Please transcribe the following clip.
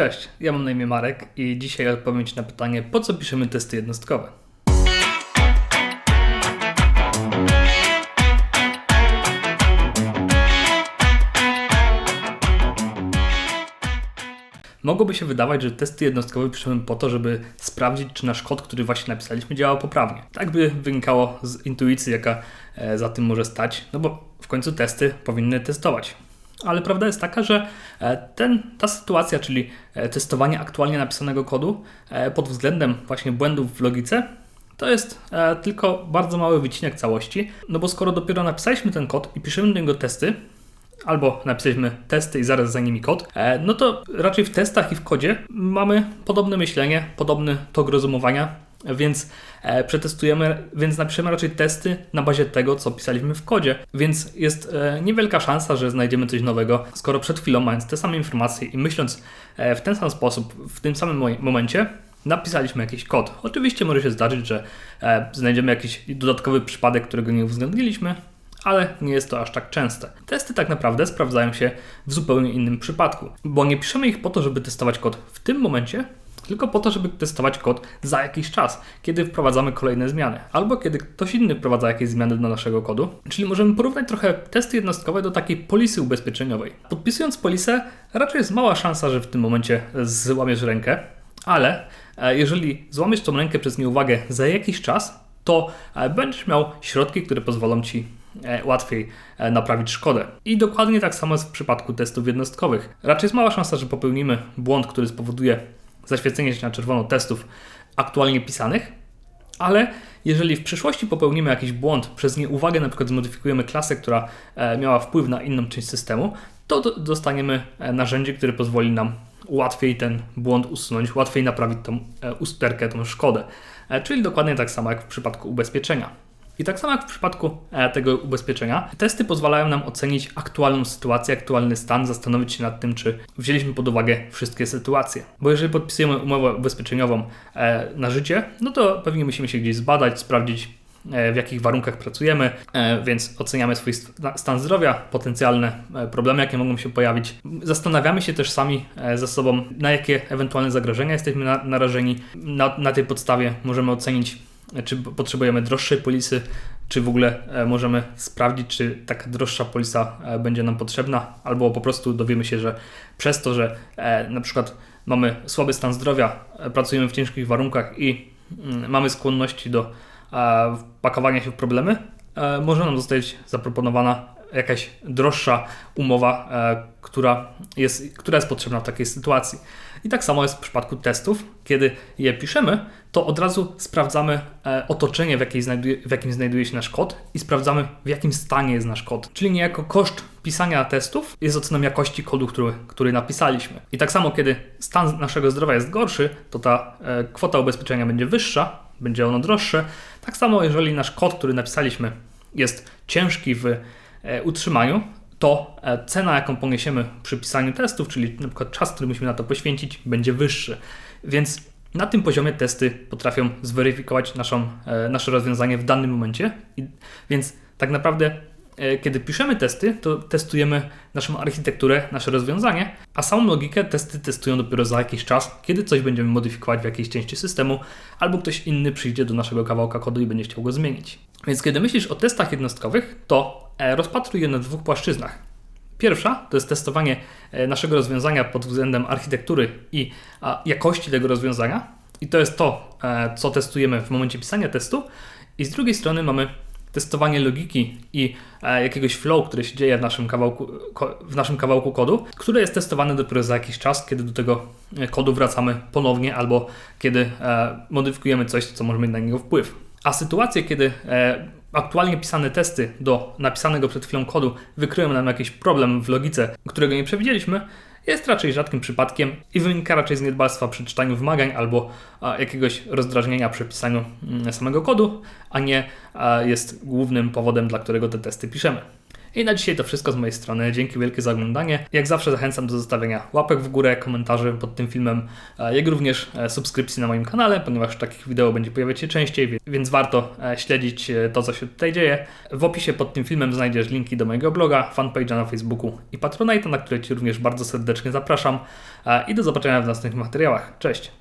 Cześć, ja mam na imię Marek i dzisiaj odpowiem Ci na pytanie, po co piszemy testy jednostkowe. Mogłoby się wydawać, że testy jednostkowe piszemy po to, żeby sprawdzić, czy nasz kod, który właśnie napisaliśmy, działa poprawnie. Tak by wynikało z intuicji, jaka e, za tym może stać, no bo w końcu testy powinny testować. Ale prawda jest taka, że e, ten, ta sytuacja, czyli e, testowanie aktualnie napisanego kodu pod względem właśnie błędów w logice, to jest tylko bardzo mały wycinek całości. No bo skoro dopiero napisaliśmy ten kod i piszemy do niego testy, albo napisaliśmy testy i zaraz za nimi kod, e, no to raczej w testach i w kodzie mamy podobne myślenie, podobny tok rozumowania, więc e, przetestujemy, więc napiszemy raczej testy na bazie tego, co pisaliśmy w kodzie. Więc jest e, niewielka szansa, że znajdziemy coś nowego, skoro przed chwilą mając te same informacje i myśląc w ten sam sposób, w tym samym momencie, napisaliśmy jakiś kod. Oczywiście może się zdarzyć, że znajdziemy jakiś dodatkowy przypadek, którego nie uwzględniliśmy, ale nie jest to aż tak częste. Testy tak naprawdę sprawdzają się w zupełnie innym przypadku, bo nie piszemy ich po to, żeby testować kod w tym momencie, tylko po to, żeby testować kod za jakiś czas, kiedy wprowadzamy kolejne zmiany, albo kiedy ktoś inny wprowadza jakieś zmiany do naszego kodu. Czyli możemy porównać trochę testy jednostkowe do takiej polisy ubezpieczeniowej. Podpisując polisę, raczej jest mała szansa, że w tym momencie złamiesz rękę, ale e, jeżeli złamiesz tą rękę przez nieuwagę za jakiś czas, to e, będziesz miał środki, które pozwolą ci E, łatwiej naprawić szkodę. I dokładnie tak samo jest w przypadku testów jednostkowych. Raczej jest mała szansa, że popełnimy błąd, który spowoduje zaświecenie się na czerwono testów aktualnie pisanych, ale jeżeli w przyszłości popełnimy jakiś błąd, przez nieuwagę na przykład zmodyfikujemy klasę, która e, miała wpływ na inną część systemu, to dostaniemy narzędzie, które pozwoli nam łatwiej ten błąd usunąć, łatwiej naprawić tą usterkę, tą szkodę. Czyli dokładnie tak samo jak w przypadku ubezpieczenia. I tak samo jak w przypadku e, tego ubezpieczenia, testy pozwalają nam ocenić aktualną sytuację, aktualny stan, zastanowić się nad tym, czy wzięliśmy pod uwagę wszystkie sytuacje. Bo jeżeli podpisujemy umowę ubezpieczeniową e, na życie, no to pewnie musimy się gdzieś zbadać, sprawdzić, e, w jakich warunkach pracujemy, więc oceniamy swój stan zdrowia, potencjalne problemy, jakie mogą się pojawić. Zastanawiamy się też sami ze sobą, na jakie ewentualne zagrożenia jesteśmy narażeni. Na, na tej podstawie możemy ocenić czy potrzebujemy droższej polisy, czy w ogóle e, możemy sprawdzić, czy taka droższa polisa e, będzie nam potrzebna, albo po prostu dowiemy się, że przez to, że e, na przykład mamy słaby stan zdrowia, pracujemy w ciężkich warunkach i mm, mamy skłonności do pakowania się w problemy, może nam zostać zaproponowana jakaś droższa umowa, która jest, która jest potrzebna w takiej sytuacji. I tak samo jest w przypadku testów. Kiedy je piszemy, to od razu sprawdzamy e, otoczenie, w, znajduje, w jakim znajduje się nasz kod i sprawdzamy, w jakim stanie jest nasz kod. Czyli niejako koszt pisania testów jest oceną jakości kodu, który, który napisaliśmy. I tak samo, kiedy stan naszego zdrowia jest gorszy, to ta e, kwota ubezpieczenia będzie wyższa, będzie ono droższe. Tak samo, jeżeli nasz kod, który napisaliśmy, jest ciężki w e, utrzymaniu, to e, cena, jaką poniesiemy przy pisaniu testów, czyli na przykład czas, który musimy na to poświęcić, będzie wyższy. Więc na tym poziomie testy potrafią zweryfikować naszą, e, nasze rozwiązanie w danym momencie. Więc tak naprawdę, e, kiedy piszemy testy, to testujemy naszą architekturę, nasze rozwiązanie, a samą logikę testy testują dopiero za jakiś czas, kiedy coś będziemy modyfikować w jakiejś części systemu, albo ktoś inny przyjdzie do naszego kawałka kodu i będzie chciał go zmienić. Więc kiedy myślisz o testach jednostkowych, to E, rozpatruj je na dwóch płaszczyznach. Pierwsza to jest testowanie e, naszego rozwiązania pod względem architektury i jakości tego rozwiązania. I to jest to, e, co testujemy w momencie pisania testu. I z drugiej strony mamy testowanie logiki i jakiegoś flow, który się dzieje w naszym kawałku, w naszym kawałku kodu, które jest testowane dopiero za jakiś czas, kiedy do tego kodu wracamy ponownie albo kiedy modyfikujemy coś, co może mieć na niego wpływ. A sytuacje, kiedy aktualnie pisane testy do napisanego przed chwilą kodu wykryją nam jakiś problem w logice, którego nie przewidzieliśmy, jest raczej rzadkim przypadkiem i wynika raczej z niedbalstwa przy czytaniu wymagań albo jakiegoś rozdrażnienia przy pisaniu mm, samego kodu, a nie jest głównym powodem, dla którego te testy piszemy. I na dzisiaj to wszystko z mojej strony. Dzięki wielkie za oglądanie. Jak zawsze zachęcam do zostawienia łapek w górę, komentarzy pod tym filmem, e, jak również e, subskrypcji na moim kanale, ponieważ takich wideo będzie pojawiać się częściej, więc warto e, śledzić to, co się tutaj dzieje. W opisie pod tym filmem znajdziesz linki do mojego bloga, fanpage'a na Facebooku i Patronite'a, na które Ci również bardzo serdecznie zapraszam. I do zobaczenia w następnych materiałach. Cześć!